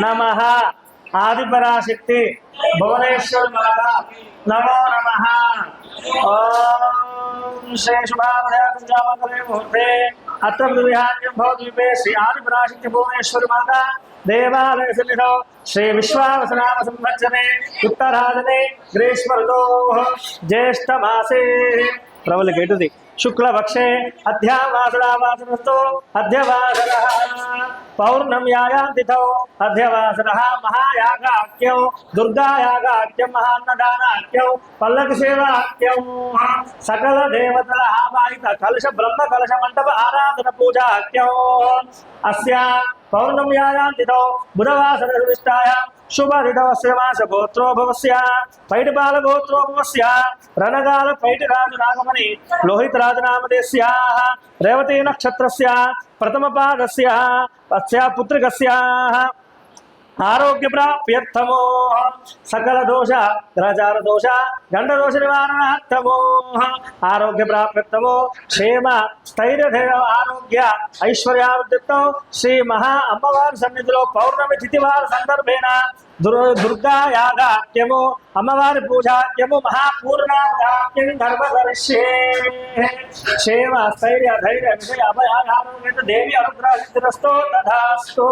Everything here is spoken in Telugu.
నమ ఆదిపరాశక్తి భువనేశ్వర మాత. నమో నమ. ఓం శ్రీ శుభామరే ముహూర్తే అత్ర విహార్యం భవద్వీపే శ్రీ ఆదిపరాశక్తి భువనేశ్వరి మాత. దేవాలయ సన్నిధౌ శ్రీ విశ్వావసనామ సంవత్సరే. మాసే ప్రబల శుక్లపక్షే అధ్యావాసరావాసనస్తో అధ్యవాసర పౌర్ణమ్యాయాం తిథౌ అధ్యవాసర మహాయాగాఖ్యం దుర్గాయాగాఖ్యం మహాన్నదానాఖ్యం పల్లకి సేవాఖ్యం సకల దేవతల ఆవాహిత కలుష బ్రహ్మ కలుష మండప ఆరాధన పూజాఖ్యం అస్య పౌర్ణమ్యాయాం తిథౌ బుధవాసర విష్టాయాం శుభరిధవస్య మాస గోత్రోభవస్య పైడిపాల గోత్రోభవస్య రణగాల పైటి రాజు నాగమని లోహిత రాజనామదేస్య రేవతి నక్షత్రస్య ప్రథమ పాదస్య అస్య పుత్రికస్య ఆరోగ్య ప్రాప్యర్థమో సకల దోష గ్రహచార దోష గండ దోష నివారణార్థమో ఆరోగ్య ప్రాప్యర్థమో క్షేమ స్థైర్య ఆరోగ్య ఐశ్వర్యావృత్తం శ్రీ మహా అమ్మవారి సన్నిధిలో పౌర్ణమి తిథివార సందర్భేణ దుర్ అమ్మవారి పూజాఖ్యము మహాపూర్ణాఖ్యం గర్భదర్శే క్షేమ స్థైర్య ధైర్య విజయ అభయ ఆరోగ్య దేవి అనుగ్రహిస్తురస్తో తథాస్తు